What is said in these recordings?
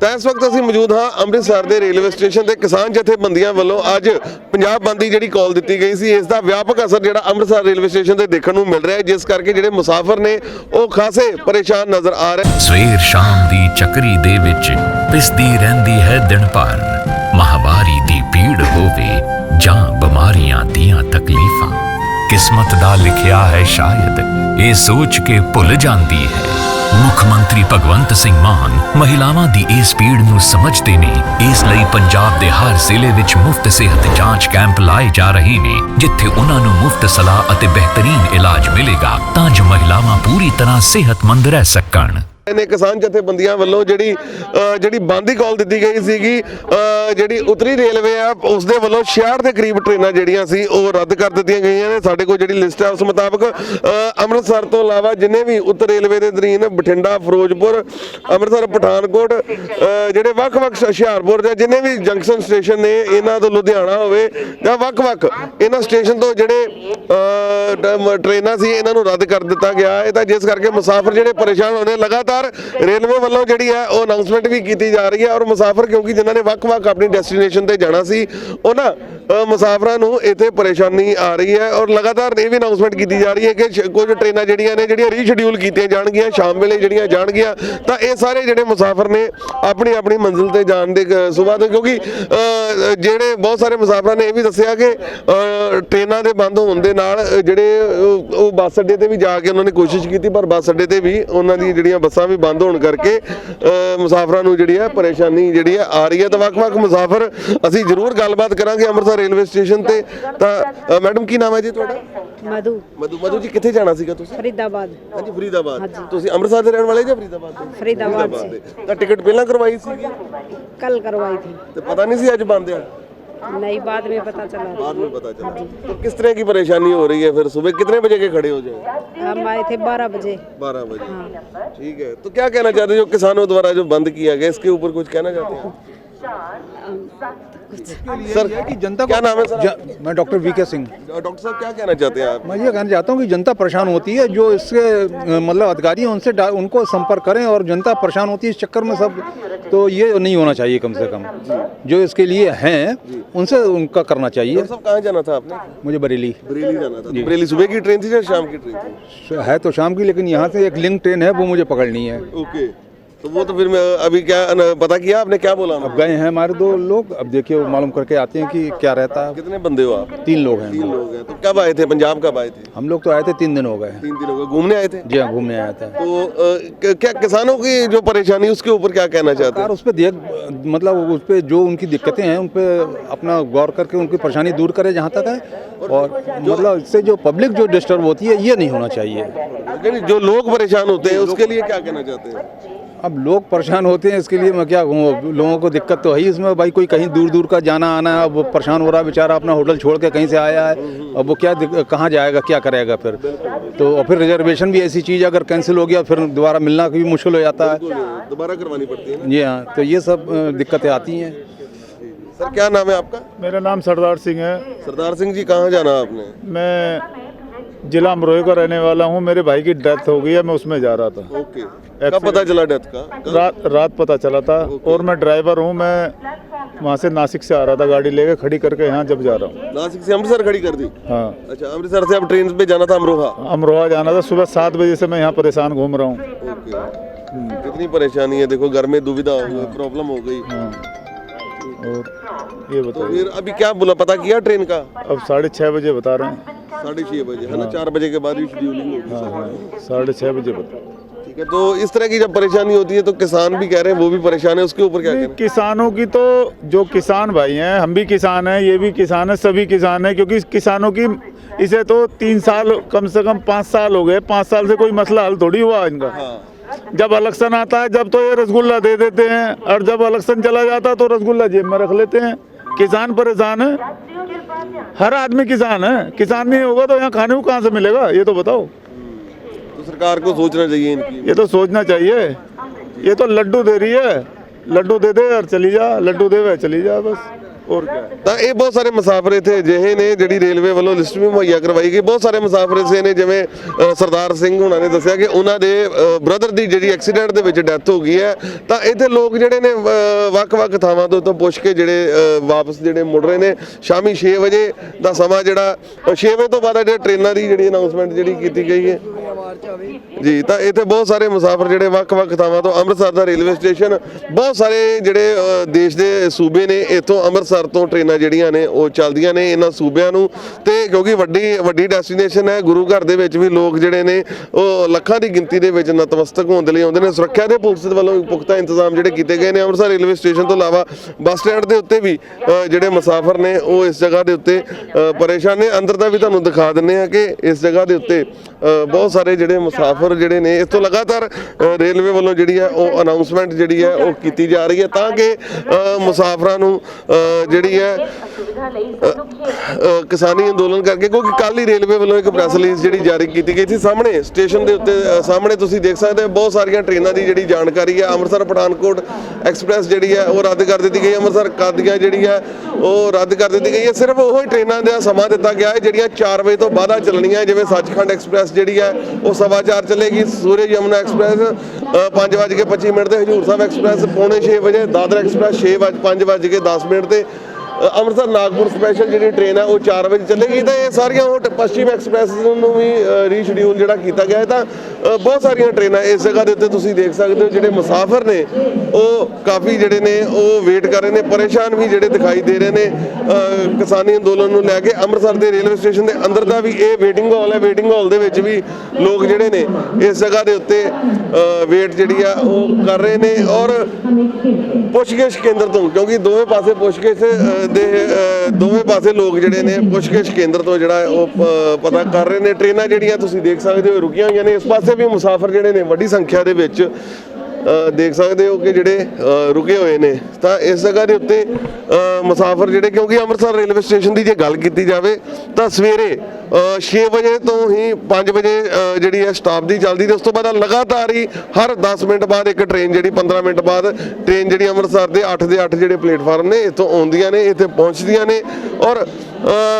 ਤਾਂ ਇਸ ਵਕਤ ਅਸੀਂ ਮੌਜੂਦ ਹਾਂ ਅੰਮ੍ਰਿਤਸਰ ਦੇ ਰੇਲਵੇ ਸਟੇਸ਼ਨ ਤੇ ਕਿਸਾਨ ਜਥੇਬੰਦੀਆਂ ਵੱਲੋਂ ਅੱਜ ਪੰਜਾਬ ਬੰਦ ਦੀ ਜਿਹੜੀ ਕਾਲ ਦਿੱਤੀ ਗਈ ਸੀ, ਇਸ ਦਾ ਵਿਆਪਕ ਅਸਰ ਜਿਹੜਾ ਅੰਮ੍ਰਿਤਸਰ ਰੇਲਵੇ ਸਟੇਸ਼ਨ ਤੇ ਦੇਖਣ ਨੂੰ ਮਿਲ ਰਿਹਾ ਹੈ, ਜਿਸ ਕਰਕੇ ਜਿਹੜੇ ਮੁਸਾਫਰ ਨੇ ਉਹ ਖਾਸੇ ਪਰੇਸ਼ਾਨ ਨਜ਼ਰ ਆ ਰਹੇ ਸਵੇਰ ਸ਼ਾਮ ਦੀ ਚੱਕਰੀ ਦੇ ਵਿੱਚ ਪਿਸਦੀ ਰਹਿੰਦੀ ਹੈ ਦਿਨ ਭਰ। ਮਹਾਵਾਰੀ ਦੀ ਭੀੜ ਹੋਵੇ ਜਾਂ ਬਿਮਾਰੀਆਂ ਦੀਆਂ ਤਕਲੀਫਾਂ। ਕਿਸਮਤ ਦਾ ਲਿਖਿਆ ਹੈ ਸ਼ਾਇਦ, ਇਹ ਸੋਚ ਕੇ ਭੁੱਲ ਜਾਂਦੀ ਹੈ। ਮੁੱਖ ਮੰਤਰੀ ਭਗਵੰਤ ਸਿੰਘ ਮਾਨ ਮਹਿਲਾਵਾਂ ਦੀ ਇਸ ਪੀੜ ਨੂੰ ਸਮਝਦੇ ਨੇ। ਇਸ ਲਈ ਪੰਜਾਬ ਦੇ ਹਰ ਜ਼ਿਲ੍ਹੇ ਵਿੱਚ ਮੁਫਤ ਸਿਹਤ ਜਾਂਚ ਕੈਂਪ ਲਾਏ ਜਾ ਰਹੇ ਨੇ, ਜਿੱਥੇ ਉਹਨਾਂ ਨੂੰ ਮੁਫਤ ਸਲਾਹ ਅਤੇ ਬਿਹਤਰੀਨ ਇਲਾਜ ਮਿਲੇਗਾ, ਤਾਂ ਜੋ ਮਹਿਲਾਵਾਂ ਪੂਰੀ ਤਰ੍ਹਾਂ ਸਿਹਤਮੰਦ ਰਹਿ ਸਕਣ। ਨੇ ਕਿਸਾਨ ਜਥੇਬੰਦੀਆਂ ਵੱਲੋਂ ਜਿਹੜੀ ਅ, ਜਿਹੜੀ ਬੰਦ ਦੀ ਕਾਲ ਦਿੱਤੀ ਗਈ ਸੀਗੀ ਅ, ਜਿਹੜੀ ਉਤਰੀ ਰੇਲਵੇ ਆ ਉਸ ਦੇ ਵੱਲੋਂ 66 ਦੇ ਕਰੀਬ ਟ੍ਰੇਨਾਂ ਜਿਹੜੀਆਂ ਸੀ ਉਹ ਰੱਦ ਕਰ ਦਿੱਤੀਆਂ ਗਈਆਂ ਨੇ। ਸਾਡੇ ਕੋਲ ਜਿਹੜੀ ਲਿਸਟ ਹੈ ਉਸ ਮੁਤਾਬਕ ਅੰਮ੍ਰਿਤਸਰ ਤੋਂ ਇਲਾਵਾ ਜਿੰਨੇ ਵੀ ਉੱਤਰ ਰੇਲਵੇ ਦੇ ਅਧੀਨ ਬਠਿੰਡਾ ਫਿਰੋਜ਼ਪੁਰ ਅੰਮ੍ਰਿਤਸਰ ਪਠਾਨਕੋਟ ਅ, ਜਿਹੜੇ ਵੱਖ-ਵੱਖ ਹੁਸ਼ਿਆਰਪੁਰ ਜਾਂ ਜਿੰਨੇ ਵੀ ਜੰਕਸ਼ਨ ਸਟੇਸ਼ਨ ਨੇ ਇਹਨਾਂ ਤੋਂ ਲੁਧਿਆਣਾ ਹੋਵੇ ਜਾਂ ਵੱਖ-ਵੱਖ ਇਹਨਾਂ ਸਟੇਸ਼ਨ ਤੋਂ ਜਿਹੜੇ ਅ, ਟ੍ਰੇਨਾਂ ਸੀ ਇਹਨਾਂ ਨੂੰ ਰੱਦ ਕਰ ਦਿੱਤਾ ਗਿਆ। ਹੈ ਤਾਂ ਜਿਸ ਕਰਕੇ ਮੁਸਾਫਰ ਜਿਹੜੇ ਪਰੇਸ਼ਾਨ ਹੋਣੇ ਲਗਾਤਾਰ ਰੇਲਵੇ ਵੱਲੋਂ ਜਿਹੜੀ ਹੈ ਉਹ ਅਨਾਉਂਸਮੈਂਟ ਵੀ ਕੀਤੀ ਜਾ ਰਹੀ ਹੈ ਔਰ ਮੁਸਾਫਰ ਕਿਉਂਕਿ ਜਿਨ੍ਹਾਂ ਨੇ ਵੱਖ-ਵੱਖ ਆਪਣੀ ਡੈਸਟੀਨੇਸ਼ਨ ਤੇ ਜਾਣਾ ਸੀ ਉਹਨਾਂ ਮੁਸਾਫਰਾਂ ਨੂੰ ਇੱਥੇ ਪਰੇਸ਼ਾਨੀ ਆ ਰਹੀ ਹੈ ਔਰ ਲਗਾਤਾਰ ਇਹ ਵੀ ਅਨਾਉਂਸਮੈਂਟ ਕੀਤੀ ਜਾ ਰਹੀ ਹੈ ਕਿ ਸ਼- ਕੁਝ ਟ੍ਰੇਨਾਂ ਜਿਹੜੀਆਂ ਨੇ ਜਿਹੜੀਆਂ ਰੀਸ਼ਡਿਊਲ ਕੀਤੀਆਂ ਜਾਣਗੀਆਂ ਸ਼ਾਮ ਵੇਲੇ ਜਿਹੜੀਆਂ ਜਾਣਗੀਆਂ ਤਾਂ ਇਹ ਸਾਰੇ ਜਿਹੜੇ ਮੁਸਾਫਰ ਨੇ ਆਪਣੀ ਆਪਣੀ ਮੰਜ਼ਿਲ ਤੇ ਜਾਣ ਦੇ ਸੁਬਾਹ ਤੋਂ ਕਿਉਂਕਿ ਜਿਹੜੇ ਬਹੁਤ ਸਾਰੇ ਮੁਸਾਫਰਾਂ ਨੇ ਇਹ ਵੀ ਦੱਸਿਆ ਕਿ ਅ, ਟ੍ਰੇਨਾਂ ਦੇ ਬੰਦ ਹੋਣ ਦੇ ਨਾਲ ਜਿਹੜੇ ਉਹ ਉਹ ਬੱਸ ਅੱਡੇ ਤੇ ਵੀ ਜਾ ਕੇ ਉਹਨਾਂ ਨੇ ਕੋਸ਼ਿਸ਼ ਕੀਤੀ ਪਰ ਬੱਸ ਅੱਡੇ ਤੇ ਵੀ ਉਹਨਾਂ ਦੀ ਜਿਹੜੀਆਂ ਬੱਸਾਂ ਵੀ ਬੰਦ ਹੋਣ ਕਰਕੇ ਮੁਸਾਫਰਾਂ ਨੂੰ ਜਿਹੜੀ ਹੈ ਪਰੇਸ਼ਾਨੀ ਜਿਹੜੀ ਹੈ ਆ ਰਹੀ ਹੈ। ਤਾਂ ਵੱਖ-ਵੱਖ ਮੁਸਾਫਰ ਅਸੀਂ ਜ਼ਰੂਰ ਗੱਲਬਾਤ ਕਰਾਂਗੇ ਅੰਮ੍ਰਿਤਸਰ ਰੇਲਵੇ ਸਟੇਸ਼ਨ ਤੇ। ਤਾਂ ਮੈਡਮ ਕੀ ਨਾਮ ਹੈ ਜੀ ਤੁਹਾਡਾ? ਮਧੂ। ਮਧੂ ਮਧੂ ਜੀ ਕਿੱਥੇ ਜਾਣਾ ਸੀਗਾ ਤੁਸੀਂ? ਫਰੀਦਾਬਾਦ। ਹਾਂਜੀ ਫਰੀਦਾਬਾਦ। ਤੁਸੀਂ ਅੰਮ੍ਰਿਤਸਰ ਦੇ ਰਹਿਣ ਵਾਲੇ ਜਾਂ ਫਰੀਦਾਬਾਦ ਦੇ? ਫਰੀਦਾਬਾਦ। से ਤਾਂ ਟਿਕਟ ਪਹਿਲਾਂ ਕਰਵਾਈ ਸੀ ਕੱਲ ਕਰਵਾਈ थी ਤੇ ਪਤਾ ਨਹੀਂ ਸੀ ਅੱਜ ਬੰਦ ਆ? नई बाद में पता चला। बाद में पता चला। तो किस तरह की परेशानी हो रही है फिर सुबह? कितने बजे के खड़े हो जाए? हम आए थे बारह बजे। बारह बजे। ठीक है। तो क्या कहना चाहते हैं जो किसानों द्वारा जो बंद किया गया इसके ऊपर कुछ कहना चाहते हैं? सर कि जनता क्या नाम है सर मैं डॉक्टर वी के सिंह। डॉक्टर साहब क्या कहना चाहते हैं आप? मैं ये कहना चाहता हूँ कि जनता परेशान होती है जो इसके मतलब अधिकारी हैं उनसे उनको संपर्क करें और जनता परेशान होती है इस चक्कर में सब तो ये नहीं होना चाहिए कम से कम। जो। इसके लिए हैं उनसे उनका करना चाहिए। साहब कहाँ जाना था आपने? मुझे बरेली। बरेली जाना था। तो बरेली सुबह की ट्रेन थी या शाम की ट्रेन थी? है तो शाम की लेकिन यहाँ से एक लिंक ट्रेन है वो मुझे पकड़नी है। ओके। तो वो तो फिर मैं अभी क्या पता किया आपने क्या बोला अब गए हैं हमारे दो लोग अब देखिए वो मालूम करके आते हैं कि क्या रहता है। कितने बंदे हो आप? तीन लोग हैं। तीन लोग हैं। तो कब आए थे? पंजाब कब आए थे? हम लोग तो आए थे तीन दिन हो गए। तीन दिन हो गए। घूमने आए थे? जी हाँ घूमने आया था। तो क्या किसानों की जो परेशानी उसके ऊपर क्या कहना चाहते हैं? उस पर देख मतलब उस पर जो उनकी दिक्कतें हैं उन पर अपना गौर करके उनकी परेशानी दूर करे जहाँ तक है। और मतलब इससे जो पब्लिक जो डिस्टर्ब होती है ये नहीं होना चाहिए। जो लोग परेशान होते हैं उसके लिए क्या कहना चाहते हैं? अब लोग परेशान होते हैं इसके लिए मैं क्या कहूँ लोगों को दिक्कत तो है ही इसमें। भाई कोई कहीं दूर दूर का जाना आना है अब वो परेशान हो रहा है बेचारा अपना होटल छोड़ के कहीं से आया है अब वो क्या कहाँ जाएगा क्या करेगा फिर? तो और फिर रिजर्वेशन भी ऐसी चीज़ है, अगर कैंसिल हो गया फिर दोबारा मिलना भी मुश्किल हो जाता है। दोबारा करवानी पड़ती है जी हाँ तो ये सब दिक्कतें आती हैं। सर क्या नाम है आपका? मेरा नाम सरदार सिंह है। सरदार सिंह जी कहाँ जाना है आपने? मैं जिला अमरोही का रहने वाला हूँ। मेरे भाई की डेथ हो गई है मैं उसमें जा रहा था। ओके। कब पता चला डेथ का? रात रात पता चला था और मैं ड्राइवर हूँ मैं वहाँ से नासिक से आ रहा था गाड़ी लेके खड़ी करके यहाँ जब जा रहा हूँ। नासिक से अमृतसर खड़ी कर दी? हाँ। अच्छा अमृतसर से अब ट्रेन पे जाना था अमरोहा? अमरोहा जाना था सुबह सात बजे से मैं यहाँ परेशान घूम रहा हूँ। कितनी परेशानी है देखो घर में दुविधा हो गई प्रॉब्लम हो गई। हाँ। और ये तो फिर अभी क्या बोला पता किया ट्रेन का? अब साढ़े छः बजे बता रहे हैं। साढ़े छह बजे है ना? चार बजे के बाद ही। शेड्यूलिंग होगी। हाँ हाँ साढ़े छः बजे बता ठीक है तो इस तरह की जब परेशानी होती है तो किसान भी कह रहे हैं वो भी परेशान है उसके ऊपर क्या कहना किसानों की तो जो किसान भाई हैं हम भी किसान हैं ये भी किसान है सभी किसान हैं क्योंकि किसानों की इसे तो तीन साल कम से कम पाँच साल हो गए पाँच साल से कोई मसला हल थोड़ी हुआ इनका। हाँ। जब इलेक्शन आता है जब तो ये रसगुल्ला दे देते हैं और जब इलेक्शन चला जाता है तो रसगुल्ला जेब में रख लेते हैं। किसान परेशान है। हर आदमी किसान है। किसान नहीं होगा तो यहाँ खाने को कहाँ से मिलेगा? ये तो बताओ। सरकार को सोचना चाहिए इनकी ये तो सोचना चाहिए ये तो लड्डू दे रही है लड्डू दे दे और चली जा लड्डू दे वे चली जा बस और क्या है ਤਾਂ ਇਹ ਬਹੁਤ ਸਾਰੇ ਮੁਸਾਫਰ ਇੱਥੇ ਅਜਿਹੇ ਨੇ ਜਿਹੜੀ ਰੇਲਵੇ ਵੱਲੋਂ ਲਿਸਟ ਵੀ ਮੁਹੱਈਆ ਕਰਵਾਈ ਗਈ ਬਹੁਤ ਸਾਰੇ ਮੁਸਾਫਰ ਐਸੇ ਨੇ ਜਿਵੇਂ ਅ, ਸਰਦਾਰ ਸਿੰਘ ਹੁਣਾਂ ਨੇ ਦੱਸਿਆ ਕਿ ਉਹਨਾਂ ਦੇ ਬ੍ਰਦਰ ਦੀ ਜਿਹੜੀ ਐਕਸੀਡੈਂਟ ਦੇ ਵਿੱਚ ਡੈਥ ਹੋ ਗਈ ਹੈ ਤਾਂ ਇੱਥੇ ਲੋਕ ਜਿਹੜੇ ਨੇ ਅ, ਵੱਖ-ਵੱਖ ਥਾਵਾਂ ਤੋਂ ਤੋਂ ਪੁੱਛ ਕੇ ਜਿਹੜੇ ਅ, ਵਾਪਸ ਜਿਹੜੇ ਮੁੜ ਰਹੇ ਨੇ ਸ਼ਾਮੀ 6 ਵਜੇ ਦਾ ਸਮਾਂ ਜਿਹੜਾ 6 ਵਜੇ ਤੋਂ ਬਾਅਦ ਆ ਜਿਹੜੇ ਟ੍ਰੇਨਾਂ ਦੀ ਜਿਹੜੀ ਅਨਾਉਂਸਮੈਂਟ ਜਿਹੜੀ ਕੀਤੀ ਗਈ ਹੈ ਜੀ ਤਾਂ ਇੱਥੇ ਬਹੁਤ ਸਾਰੇ ਮੁਸਾਫਰ ਜਿਹੜੇ ਵੱਖ-ਵੱਖ ਥਾਵਾਂ ਤੋਂ ਅੰਮ੍ਰਿਤਸਰ ਦਾ ਰੇਲਵੇ ਸਟੇਸ਼ਨ ਬਹੁਤ ਸਾਰੇ ਜਿਹੜੇ ਅ, ਦੇਸ਼ ਦੇ ਸੂਬੇ ਨੇ ਇੱਥੋਂ ਅੰਮ੍ਰਿਤਸਰ ਤੋਂ ਟ੍ਰੇਨਾਂ ਜਿਹੜੀਆਂ ਨੇ ਉਹ ਚੱਲਦੀਆਂ ਨੇ ਇਹਨਾਂ ਸੂਬਿਆਂ ਨੂੰ। ਤੇ ਕਿਉਂਕਿ ਵੱਡੀ ਵੱਡੀ ਡੈਸਟੀਨੇਸ਼ਨ ਹੈ ਗੁਰੂ ਘਰ ਦੇ ਵਿੱਚ ਵੀ ਲੋਕ ਜਿਹੜੇ ਨੇ ਉਹ ਲੱਖਾਂ ਦੀ ਗਿਣਤੀ ਦੇ ਵਿੱਚ ਨਤਮਸਤਕ ਹੋਣ ਦੇ ਲਈ ਆਉਂਦੇ ਨੇ। ਸੁਰੱਖਿਆ ਦੇ ਪੁਲਿਸ ਦੇ ਵੱਲੋਂ ਵੀ ਪੁਖਤਾ ਇੰਤਜ਼ਾਮ ਜਿਹੜੇ ਕੀਤੇ ਗਏ ਨੇ। ਅੰਮ੍ਰਿਤਸਰ ਰੇਲਵੇ ਸਟੇਸ਼ਨ ਤੋਂ ਇਲਾਵਾ ਬੱਸ ਸਟੈਂਡ ਦੇ ਉੱਤੇ ਵੀ ਅ, ਜਿਹੜੇ ਮੁਸਾਫਰ ਨੇ ਉਹ ਇਸ ਜਗ੍ਹਾ ਦੇ ਉੱਤੇ ਅ, ਪਰੇਸ਼ਾਨ ਨੇ। ਅੰਦਰ ਦਾ ਵੀ ਤੁਹਾਨੂੰ ਦਿਖਾ ਦਿੰਨੇ ਆ ਕਿ ਇਸ ਜਗ੍ਹਾ ਦੇ ਉੱਤੇ ਬਹੁਤ ਸਾਰੇ ਜਿਹੜੇ ਮੁਸਾਫਰ ਜਿਹੜੇ ਨੇ ਇਸ ਤੋਂ ਲਗਾਤਾਰ ਰੇਲਵੇ ਵੱਲੋਂ ਜਿਹੜੀ ਹੈ, ਉਹ ਅਨਾਉਂਸਮੈਂਟ ਜਿਹੜੀ ਹੈ, ਉਹ ਕੀਤੀ ਜਾ ਰਹੀ ਹੈ ਤਾਂ ਕਿ ਮੁਸਾਫਰਾਂ ਨੂੰ ਜਿਹੜੀ ਹੈ ਕਿਸਾਨੀ ਅੰਦੋਲਨ ਕਰਕੇ, ਕਿਉਂਕਿ ਕੱਲ ਹੀ ਰੇਲਵੇ ਵੱਲੋਂ ਇੱਕ ਪ੍ਰੈਸ ਰਿਲੀਜ਼ ਜਿਹੜੀ ਜਾਰੀ ਕੀਤੀ ਗਈ ਸੀ ਸਾਹਮਣੇ ਸਟੇਸ਼ਨ ਦੇ ਉੱਤੇ ਸਾਹਮਣੇ ਤੁਸੀਂ ਦੇਖ ਸਕਦੇ ਹੋ, ਬਹੁਤ ਸਾਰੀਆਂ ਟ੍ਰੇਨਾਂ ਦੀ ਜਿਹੜੀ ਜਾਣਕਾਰੀ ਹੈ, ਅੰਮ੍ਰਿਤਸਰ ਪਠਾਨਕੋਟ ਐਕਸਪ੍ਰੈਸ ਜਿਹੜੀ ਹੈ, ਉਹ ਰੱਦ ਕਰ ਦਿੱਤੀ ਗਈ ਹੈ, ਅੰਮ੍ਰਿਤਸਰ ਕਾਦੀਆਂ ਜਿਹੜੀ ਹੈ, ਉਹ ਰੱਦ ਕਰ ਦਿੱਤੀ ਗਈ ਹੈ। ਸਿਰਫ ਉਹੀ ਟ੍ਰੇਨਾਂ ਦਾ ਸਮਾਂ ਦਿੱਤਾ ਗਿਆ ਹੈ, ਜਿਹੜੀਆਂ 4 ਵਜੇ ਤੋਂ ਬਾਅਦ ਚੱਲਣੀਆਂ, ਜਿਵੇਂ ਸੱਚਖੰਡ ਐਕਸਪ੍ਰੈਸ ਜਿਹੜੀ ਹੈ, ਉਹ ਸਵਾ ਚਾਰ ਚੱਲੇਗੀ। ਸੂਰਜ ਯਮੁਨਾ ਐਕਸਪ੍ਰੈਸ 5:25 ਮਿੰਟ ਤੇ ਹਜੂਰ ਸਾਹਿਬ ਐਕਸਪ੍ਰੈਸ, ਪੌਣੇ 6 ਵਜੇ ਦਾਦਰ ਐਕਸਪ੍ਰੈਸ 6 ਵਜੇ 5:10 ਮਿੰਟ ਤੇ ਅੰਮ੍ਰਿਤਸਰ ਨਾਗਪੁਰ ਸਪੈਸ਼ਲ ਜਿਹੜੀ ਟ੍ਰੇਨ ਹੈ ਉਹ 4 ਵਜੇ ਚੱਲੇਗੀ ਤਾਂ ਇਹ ਸਾਰੀਆਂ ਉਹ ਟ- ਐਕਸਪ੍ਰੈਸ ਨੂੰ ਵੀ ਰੀਸ਼ਡਿਊਲ ਜਿਹੜਾ ਕੀਤਾ ਗਿਆ ਹੈ ਤਾਂ ਬਹੁਤ ਸਾਰੀਆਂ ਟ੍ਰੇਨਾਂ ਇਸ ਜਗ੍ਹਾ ਦੇ ਉੱਤੇ ਤੁਸੀਂ ਦੇਖ ਸਕਦੇ ਹੋ ਜਿਹੜੇ ਮੁਸਾਫਰ ਨੇ, ਉਹ ਕਾਫੀ ਜਿਹੜੇ ਨੇ, ਉਹ ਵੇਟ ਕਰ ਰਹੇ ਨੇ, ਪਰੇਸ਼ਾਨ ਵੀ ਜਿਹੜੇ ਦਿਖਾਈ ਦੇ ਰਹੇ ਨੇ ਕਿਸਾਨੀ ਅੰਦੋਲਨ ਨੂੰ ਲੈ ਕੇ ਅੰਮ੍ਰਿਤਸਰ ਦੇ ਰੇਲਵੇ ਸਟੇਸ਼ਨ ਦੇ ਅੰਦਰ ਦਾ ਵੀ ਇਹ ਵੇਟਿੰਗ ਹਾਲ ਹੈ ਵੇਟਿੰਗ ਹਾਲ ਦੇ ਵਿੱਚ ਵੀ ਲੋਕ ਜਿਹੜੇ ਨੇ, ਇਸ ਜਗ੍ਹਾ ਦੇ ਉੱਤੇ ਵੇਟ ਜਿਹੜੀ ਆ, ਉਹ ਕਰ ਰਹੇ ਨੇ ਔਰ ਪੁੱਛਗਿੱਛ ਕੇਂਦਰ ਤੋਂ, ਕਿਉਂਕਿ ਦੋਵੇਂ ਪਾਸੇ ਪੁੱਛਗਿੱਛ ਦੇ ਦੋਵੇਂ ਪਾਸੇ ਲੋਕ ਜਿਹੜੇ ਨੇ ਪੁੱਛਗਿੱਛ ਕੇਂਦਰ ਤੋਂ ਜਿਹੜਾ ਉਹ ਪਤਾ ਕਰ ਰਹੇ ਨੇ। ਟ੍ਰੇਨਾਂ ਜਿਹੜੀਆਂ ਤੁਸੀਂ ਦੇਖ ਸਕਦੇ ਹੋ ਰੁਕੀਆਂ ਹੋਈਆਂ ਨੇ। ਇਸ ਪਾਸੇ ਵੀ ਮੁਸਾਫਰ ਜਿਹੜੇ ਨੇ ਵੱਡੀ ਸੰਖਿਆ ਦੇ ਵਿੱਚ ਦੇਖ ਸਕਦੇ ਹੋ ਕਿ ਜਿਹੜੇ ਰੁਕੇ ਹੋਏ ਨੇ। ਤਾਂ ਇਸ ਜਗ੍ਹਾ ਦੇ ਉੱਤੇ ਮੁਸਾਫਰ ਜਿਹੜੇ, ਕਿਉਂਕਿ ਅੰਮ੍ਰਿਤਸਰ ਰੇਲਵੇ ਸਟੇਸ਼ਨ ਦੀ ਜੇ ਗੱਲ ਕੀਤੀ ਜਾਵੇ, ਤਾਂ ਸਵੇਰੇ 6 ਵਜੇ ਤੋਂ ਹੀ 5 ਵਜੇ ਜਿਹੜੀ ਹੈ ਸਟਾਪ ਦੀ ਚੱਲਦੀ ਤੇ ਉਸ ਤੋਂ ਬਾਅਦ ਲਗਾਤਾਰ ਹੀ ਹਰ 10 ਮਿੰਟ ਬਾਅਦ ਇੱਕ ਟ੍ਰੇਨ ਜਿਹੜੀ 15 ਮਿੰਟ ਬਾਅਦ ਟ੍ਰੇਨ ਜਿਹੜੀ ਅੰਮ੍ਰਿਤਸਰ ਦੇ 8 ਦੇ 8 ਜਿਹੜੇ ਪਲੇਟਫਾਰਮ ਨੇ, ਇੱਥੋਂ ਆਉਂਦੀਆਂ ਨੇ, ਇੱਥੇ ਪਹੁੰਚਦੀਆਂ ਨੇ। ਔਰ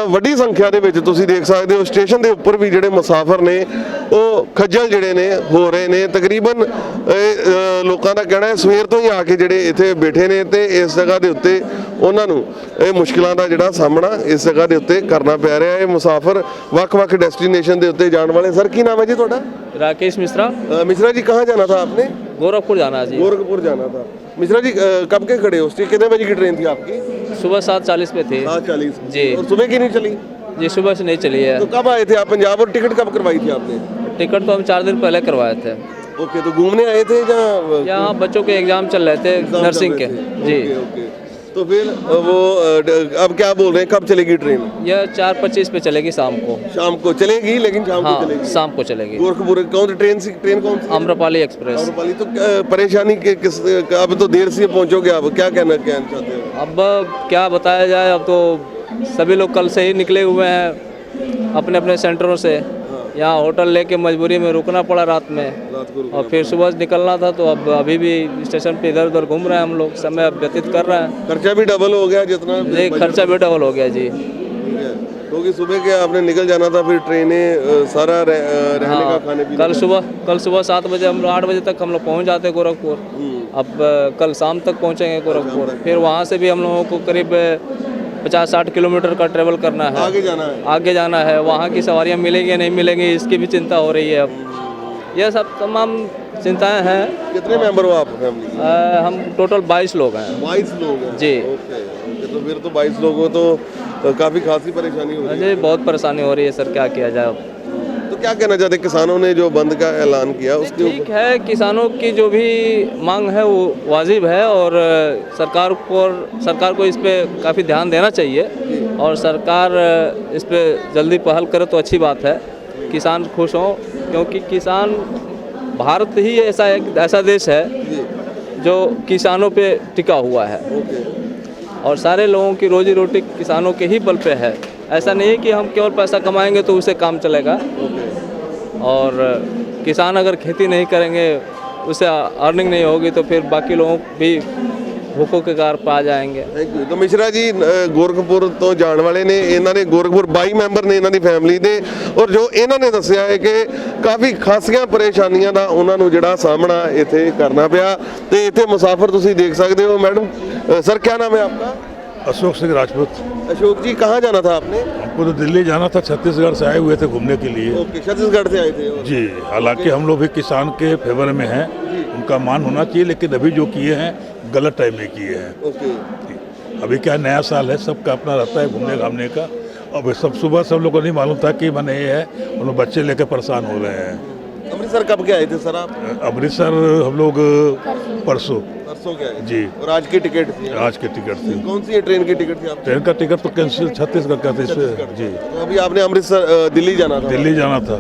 ਵੱਡੀ ਸੰਖਿਆ ਦੇ ਵਿੱਚ ਤੁਸੀਂ ਦੇਖ ਸਕਦੇ ਹੋ ਸਟੇਸ਼ਨ ਦੇ ਉੱਪਰ ਵੀ ਜਿਹੜੇ ਮੁਸਾਫਰ ਨੇ ਉਹ ਖੱਜਲ ਜਿਹੜੇ ਨੇ ਹੋ ਰਹੇ ਨੇ ਤਕਰੀਬਨ ਇਹ, ਅ, ਲੋਕਾਂ ਦਾ ਕਹਿਣਾ ਹੈ ਸਵੇਰ ਤੋਂ ਹੀ ਆ ਕੇ ਜਿਹੜੇ ਇੱਥੇ ਬੈਠੇ ਨੇ ਤੇ ਇਸ ਜਗ੍ਹਾ ਦੇ ਉੱਤੇ ਉਹਨਾਂ ਨੂੰ ਇਹ ਮੁਸ਼ਕਲਾਂ ਦਾ ਜਿਹੜਾ ਸਾਹਮਣਾ ਇਸ ਜਗ੍ਹਾ ਦੇ ਉੱਤੇ ਕਰਨਾ ਪੈ ਰਿਹਾ ਹੈ ਇਹ ਮੁਸਾਫਰ ਵੱਖ-ਵੱਖ ਡੈਸਟੀਨੇਸ਼ਨ ਦੇ ਉੱਤੇ ਜਾਣ ਵਾਲੇ ਸਰ ਕੀ ਨਾਮ ਹੈ ਜੀ ਤੁਹਾਡਾ राकेश मिश्रा अ, मिश्रा जी कहाँ जाना था आपने गोरखपुर जाना है जी गोरखपुर जाना था मिश्रा जी कब के खड़े हो? कितने बजे की ट्रेन थी आपकी? सुबह सात चालीस पे थे। सात चालीस। जी। और सुबह की नहीं चली? जी सुबह से नहीं चली है। तो कब आए थे आप? पंजाब और टिकट कब करवाई थी आपने? टिकट तो हम चार दिन पहले करवाए थे। ओके तो घूमने आए थे या यहाँ बच्चों के एग्ज़ाम चल रहे थे नर्सिंग के। जी। तो फिर वो अब क्या बोल रहे हैं? कब चलेगी ट्रेन? यह चार पच्चीस पे चलेगी शाम को। शाम को चलेगी लेकिन शाम हाँ, को चलेगी। शाम को चलेगी। गोरखपुर कौन सी ट्रेन सी ट्रेन कौन सी? आम्रपाली एक्सप्रेस। अम्रपाली तो परेशानी के किस अब तो देर से पहुंचोगे आप क्या कहना कहना चाहते हो? अब क्या बताया जाए अब तो सभी लोग कल से ही निकले हुए हैं अपने अपने सेंटरों से। यहाँ होटल लेके मजबूरी में रुकना पड़ा रात में। और फिर सुबह निकलना था तो अब अभी भी स्टेशन पे इधर उधर घूम रहे हैं हम लोग समय व्यतीत कर रहे हैं। खर्चा भी डबल हो गया जितना जी खर्चा भी डबल हो गया जी। क्योंकि सुबह के आपने निकल जाना था फिर ट्रेनें सारा रह, रहने का हाँ, खाने पीने कल सुबह कल सुबह सात बजे हम लोग आठ बजे तक हम लोग पहुँच जाते गोरखपुर। अब कल शाम तक पहुँचेंगे गोरखपुर। फिर वहाँ से भी हम लोगों को करीब पचास साठ किलोमीटर का ट्रेवल करना है। आगे जाना है। आगे जाना है। वहाँ की सवारियाँ मिलेंगी या नहीं मिलेंगी इसकी भी चिंता हो रही है अब। यह सब तमाम चिंताएँ हैं। कितने मेंबर हो आप फैमिली हम टोटल बाईस लोग हैं। बाईस लोग हैं? जी। ओके तो फिर तो बाईस लोग हो तो अ, काफ़ी खासी परेशानी हो रही है। जी बहुत परेशानी हो रही है सर क्या किया जाए अब? तो क्या कहना चाहते हैं? किसानों ने जो बंद का ऐलान किया उसके ठीक है किसानों की जो भी मांग है वो वाजिब है और सरकार को सरकार को इस पर काफ़ी ध्यान देना चाहिए और सरकार इस पर जल्दी पहल करे तो अच्छी बात है। किसान खुश हों क्योंकि किसान भारत ही ऐसा एक ऐसा देश है जो किसानों पे टिका हुआ है। और सारे लोगों की रोजी रोटी किसानों के ही बल पे है। ऐसा नहीं है कि हम केवल पैसा कमाएंगे तो उससे काम चलेगा और किसान अगर खेती नहीं करेंगे उससे अर्निंग नहीं होगी तो फिर बाकी लोगों भी भूखों के कार पर आ जाएंगे ਥੈਂਕ ਯੂ ਤਾਂ ਮਿਸ਼ਰਾ ਜੀ ਅ, ਗੋਰਖਪੁਰ ਤੋਂ ਜਾਣ ਵਾਲੇ ਨੇ ਇਹਨਾਂ ਨੇ ਗੋਰਖਪੁਰ 22 ਮੈਂਬਰ ਨੇ ਇਹਨਾਂ ਦੀ ਫੈਮਿਲੀ ਦੇ ਔਰ ਜੋ ਇਹਨਾਂ ਨੇ ਦੱਸਿਆ ਹੈ ਕਿ ਕਾਫੀ ਖਾਸੀਆਂ ਪਰੇਸ਼ਾਨੀਆਂ ਦਾ ਉਹਨਾਂ ਨੂੰ ਜਿਹੜਾ ਸਾਹਮਣਾ ਇੱਥੇ ਕਰਨਾ ਪਿਆ ਤੇ ਇੱਥੇ ਮੁਸਾਫਰ ਤੁਸੀਂ ਦੇਖ ਸਕਦੇ ਹੋ ਮੈਡਮ ਅ, ਸਰ ਕੀ ਨਾਮ ਹੈ ਆਪਕਾ अशोक सिंह राजपूत। अशोक जी कहाँ जाना था आपने? हमको तो दिल्ली जाना था छत्तीसगढ़ से आए हुए थे घूमने के लिए। ओके छत्तीसगढ़ से आए थे जी हालाँकि हम लोग भी किसान के फेवर में हैं। उनका मान होना चाहिए लेकिन अभी जो किए हैं गलत टाइम में किए हैं। ओके। अभी क्या नया साल है सबका अपना रहता है घूमने घामने का। अब सब सुबह सब लोग को नहीं मालूम था कि मैंने ये है उन बच्चे लेकर परेशान हो रहे हैं। अमृतसर कब के आए थे सर आप? अमृतसर हम लोग परसों। परसों जी। और आज की टिकट थी? आज की टिकट थी। कौन सी ट्रेन की टिकट थी आप ट्रेन का टिकट तो कैंसिल छत्तीसगढ़ का था जी। तो अभी आपने अमृतसर दिल्ली जाना था? दिल्ली जाना था।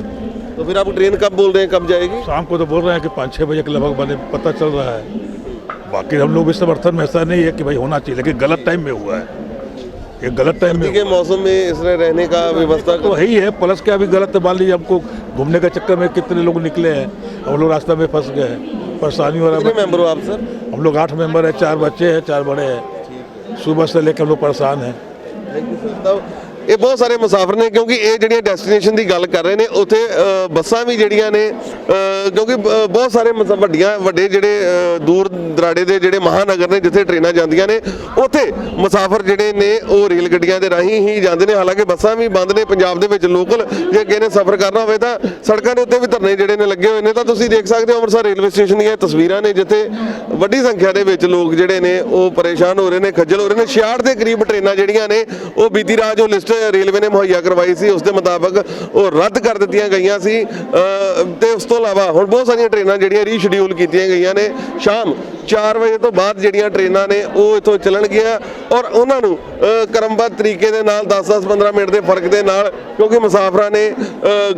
तो फिर आप ट्रेन कब बोल रहे हैं कब जाएगी? शाम को तो बोल रहे हैं कि पाँच छः बजे के लगभग बने पता चल रहा है। बाकी हम लोग भी समर्थन में ऐसा नहीं है कि भाई होना चाहिए लेकिन गलत टाइम में हुआ है। ये गलत टाइम में के मौसम में इसमें रहने का व्यवस्था तो वही है प्लस क्या अभी गलत मान लीजिए हमको घूमने के चक्कर में कितने लोग निकले हैं हम लोग रास्ते में फंस गए हैं। परेशानी हो रहा कितने है मेंबर हो आप सर हम लोग आठ मेंबर हैं चार बच्चे हैं चार बड़े हैं सुबह से लेकर हम लोग परेशान हैं ਤਾਂ ਇਹ ਬਹੁਤ ਸਾਰੇ ਮੁਸਾਫਰ ਨੇ ਕਿਉਂਕਿ ਇਹ ਜਿਹੜੀਆਂ ਡੈਸਟੀਨੇਸ਼ਨ ਦੀ ਗੱਲ ਕਰ ਰਹੇ ਨੇ, ਉੱਥੇ ਬੱਸਾਂ ਵੀ ਜਿਹੜੀਆਂ ਨੇ ਕਿਉਂਕਿ ਬਹੁਤ ਸਾਰੇ ਮਸ- ਵੱਡੀਆਂ, ਵੱਡੇ ਜਿਹੜੇ ਦੂਰ ਦਰਾੜੇ ਦੇ ਜਿਹੜੇ ਮਹਾਨਗਰ ਨੇ ਜਿੱਥੇ ਟ੍ਰੇਨਾਂ ਜਾਂਦੀਆਂ ਨੇ, ਉੱਥੇ ਮੁਸਾਫਰ ਜਿਹੜੇ ਨੇ, ਉਹ ਰੇਲ ਗੱਡੀਆਂ ਦੇ ਰਾਹੀਂ ਹੀ ਜਾਂਦੇ ਨੇ। ਹਾਲਾਂਕਿ ਬੱਸਾਂ ਵੀ ਬੰਦ ਨੇ, ਪੰਜਾਬ ਦੇ ਵਿੱਚ ਲੋਕਲ ਜੇ ਕਿਸੇ ਨੇ ਸਫ਼ਰ ਕਰਨਾ ਹੋਵੇ ਤਾਂ ਸੜਕਾਂ ਦੇ ਉੱਤੇ ਵੀ ਧਰਨੇ ਜਿਹੜੇ ਨੇ ਲੱਗੇ ਹੋਏ ਨੇ। ਤਾਂ ਤੁਸੀਂ ਦੇਖ ਸਕਦੇ ਹੋ ਅੰਮ੍ਰਿਤਸਰ ਰੇਲਵੇ ਸਟੇਸ਼ਨ ਦੀਆਂ ਤਸਵੀਰਾਂ ਨੇ, ਜਿੱਥੇ ਵੱਡੀ ਸੰਖਿਆ ਦੇ ਵਿੱਚ ਲੋਕ ਜਿਹੜੇ ਨੇ, ਉਹ ਪਰੇਸ਼ਾਨ ਹੋ ਰਹੇ ਨੇ, ਖੱਜਲ ਹੋ ਰਹੇ ਨੇ। 66 ਦੇ ਕਰੀਬ ਟ੍ਰੇਨਾਂ ਜਿਹੜੀਆਂ ਨੇ, ਉਹ ਬੀਤੀ ਰਾਤ ਜੋ ਲਿਸਟ ਰੇਲਵੇ ਨੇ ਮੁਹੱਈਆ ਕਰਵਾਈ ਸੀ, ਉਸ ਦੇ ਮੁਤਾਬਕ ਉਹ ਰੱਦ ਕਰ ਦਿੱਤੀਆਂ ਗਈਆਂ ਸੀ। ਤੇ ਉਸ ਤੋਂ ਇਲਾਵਾ ਹੁਣ ਬਹੁਤ ਸਾਰੀਆਂ ਟ੍ਰੇਨਾਂ ਜਿਹੜੀਆਂ ਰੀਸ਼ਡਿਊਲ ਕੀਤੀਆਂ ਗਈਆਂ ਨੇ ਸ਼ਾਮ 4 ਵਜੇ ਤੋਂ ਬਾਅਦ ਜਿਹੜੀਆਂ ਟ੍ਰੇਨਾਂ ਨੇ ਉਹ ਇੱਥੋਂ ਚੱਲਣਗੀਆਂ ਔਰ ਉਹਨਾਂ ਨੂੰ ਕਰਮਬੱਧ ਤਰੀਕੇ ਦੇ ਨਾਲ 10-10 15 ਮਿੰਟ ਦੇ ਫ਼ਰਕ ਦੇ ਨਾਲ, ਕਿਉਂਕਿ ਮੁਸਾਫਰਾਂ ਨੇ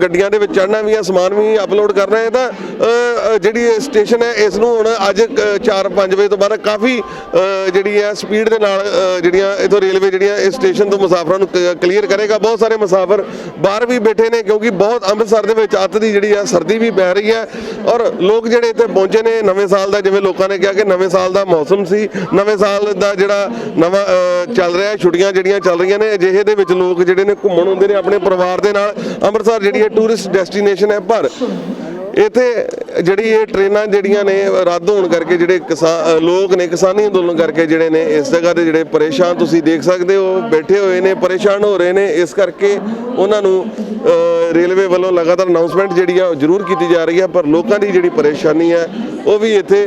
ਗੱਡੀਆਂ ਦੇ ਵਿੱਚ ਚੜ੍ਹਨਾ ਵੀ ਹੈ ਸਮਾਨ ਵੀ ਅਪਲੋਡ ਕਰਨਾ ਹੈ ਤਾਂ ਜਿਹੜੀ ਸਟੇਸ਼ਨ ਹੈ, ਇਸ ਨੂੰ ਹੁਣ ਅੱਜ 4-5 ਵਜੇ ਤੋਂ ਬਾਅਦ ਕਾਫੀ ਜਿਹੜੀ ਹੈ ਸਪੀਡ ਦੇ ਨਾਲ ਜਿਹੜੀਆਂ ਇਥੋਂ ਰੇਲਵੇ ਜਿਹੜੀਆਂ ਇਸ ਸਟੇਸ਼ਨ ਤੋਂ ਮੁਸਾਫਰਾਂ ਨੂੰ ਕਲੀਅਰ ਕਰੇਗਾ। ਬਹੁਤ ਸਾਰੇ ਮੁਸਾਫਰ ਬਾਹਰ ਵੀ ਬੈਠੇ ਨੇ, ਕਿਉਂਕਿ ਬਹੁਤ ਅੰਮ੍ਰਿਤਸਰ ਦੇ ਵਿੱਚ ਅੱਤ ਦੀ ਜਿਹੜੀ ਹੈ ਸਰਦੀ ਵੀ ਪੈ ਰਹੀ ਹੈ ਔਰ ਲੋਕ ਜਿਹੜੇ ਇੱਥੇ ਪਹੁੰਚੇ ਨੇ, ਨਵੇਂ ਸਾਲ ਦਾ ਜਿਵੇਂ ਲੋਕਾਂ ਨੇ ਕਿਹਾ ਕਿ ਨਵੇਂ ਸਾਲ ਦਾ ਮੌਸਮ ਸੀ, ਨਵੇਂ ਸਾਲ ਦਾ ਜਿਹੜਾ ਨਵਾਂ ਚੱਲ ਰਿਹਾ, ਛੁੱਟੀਆਂ ਜਿਹੜੀਆਂ ਚੱਲ ਰਹੀਆਂ ਨੇ, ਅਜਿਹੇ ਦੇ ਵਿੱਚ ਲੋਕ ਜਿਹੜੇ ਨੇ ਘੁੰਮਣ ਆਉਂਦੇ ਨੇ ਆਪਣੇ ਪਰਿਵਾਰ ਦੇ ਨਾਲ। ਅੰਮ੍ਰਿਤਸਰ ਜਿਹੜੀ ਹੈ ਟੂਰਿਸਟ ਡੈਸਟੀਨੇਸ਼ਨ ਹੈ, ਪਰ ਇੱਥੇ ਜਿਹੜੀ ਇਹ ਟ੍ਰੇਨਾਂ ਜਿਹੜੀਆਂ ਨੇ, ਰੱਦ ਹੋਣ ਕਰਕੇ ਜਿਹੜੇ ਕਿਸਾਨ ਲੋਕ ਨੇ, ਕਿਸਾਨੀ ਅੰਦੋਲਨ ਕਰਕੇ ਜਿਹੜੇ ਨੇ, ਇਸ ਜਗ੍ਹਾ ਦੇ ਜਿਹੜੇ ਪਰੇਸ਼ਾਨ ਤੁਸੀਂ ਦੇਖ ਸਕਦੇ ਹੋ, ਬੈਠੇ ਹੋਏ ਨੇ, ਪਰੇਸ਼ਾਨ ਹੋ ਰਹੇ ਨੇ, ਇਸ ਕਰਕੇ ਉਹਨਾਂ ਨੂੰ ਰੇਲਵੇ ਵੱਲੋਂ ਲਗਾਤਾਰ ਅਨਾਉਂਸਮੈਂਟ ਜਿਹੜੀ ਆ ਉਹ ਜ਼ਰੂਰ ਕੀਤੀ ਜਾ ਰਹੀ ਹੈ, ਪਰ ਲੋਕਾਂ ਦੀ ਜਿਹੜੀ ਪਰੇਸ਼ਾਨੀ ਹੈ, ਉਹ ਵੀ ਇੱਥੇ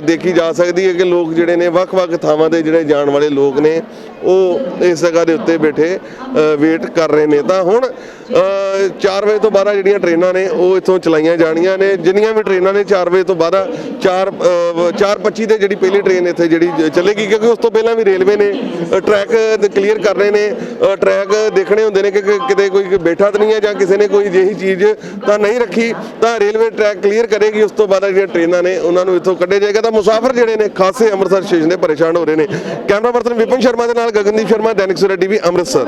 ਦੇਖੀ ਜਾ ਸਕਦੀ ਹੈ ਕਿ ਲੋਕ ਜਿਹੜੇ ਨੇ ਵੱਖ-ਵੱਖ ਥਾਵਾਂ 'ਤੇ ਜਿਹੜੇ ਜਾਣ ਵਾਲੇ ਲੋਕ ਨੇ ਉਹ ਇਸ ਜਗ੍ਹਾ ਦੇ ਉੱਤੇ ਬੈਠੇ ਵੇਟ ਕਰ ਰਹੇ ਨੇ। ਤਾਂ ਹੁਣ 4 ਵਜੇ ਤੋਂ ਬਾਅਦ ਜਿਹੜੀਆਂ ਟ੍ਰੇਨਾਂ ਨੇ, ਉਹ ਇੱਥੋਂ ਚਲਾਈਆਂ ਜਾਣੀਆਂ ਨੇ। ਜਿੰਨੀਆਂ ਵੀ ਟ੍ਰੇਨਾਂ ਨੇ 4 ਵਜੇ ਤੋਂ ਬਾਅਦ 4 4:25 ਤੇ ਜਿਹੜੀ ਪਹਿਲੀ ਟ੍ਰੇਨ ਇੱਥੇ ਜਿਹੜੀ ਜ- ਚੱਲੇਗੀ, ਕਿਉਂਕਿ ਉਸ ਤੋਂ ਪਹਿਲਾਂ ਵੀ ਰੇਲਵੇ ਨੇ ਟਰੈਕ ਕਲੀਅਰ ਕਰ ਰਹੇ ਨੇ। ਟਰੈਕ ਦੇਖਣੇ ਹੁੰਦੇ ਨੇ ਕਿ ਕਿ ਕਿਤੇ ਕੋਈ ਬੈਠਾ ਤਾਂ ਨਹੀਂ ਹੈ ਜਾਂ ਕਿਸੇ ਨੇ ਕੋਈ ਜਿਹੀ ਚੀਜ਼ ਤਾਂ ਨਹੀਂ ਰੱਖੀ, ਤਾਂ ਰੇਲਵੇ ਟਰੈਕ ਕਲੀਅਰ ਕਰੇਗੀ। ਉਸ ਤੋਂ ਬਾਅਦ ਜਿਹੜੀਆਂ ਟ੍ਰੇਨਾਂ ਨੇ, ਉਹਨਾਂ ਨੂੰ ਇੱਥੋਂ ਕੱਢਿਆ ਜਾਏਗਾ। ਤਾਂ ਮੁਸਾਫਰ ਜਿਹੜੇ ਨੇ, ਖਾਸੇ ਅੰਮ੍ਰਿਤਸਰ ਸਟੇਸ਼ਨ ਦੇ ਪਰੇਸ਼ਾਨ ਹੋ ਰਹੇ ਨੇ। ਕੈਮਰਾ ਪਰਸਨ ਵਿਪਨ ਸ਼ਰਮਾ ਦੇ ਨਾਲ ਗਗਨਦੀਪ ਸ਼ਰਮਾ ਦੈਨਿਕ ਸਵੇਰਾ ਟੀਵੀ ਅੰਮ੍ਰਿਤਸਰ।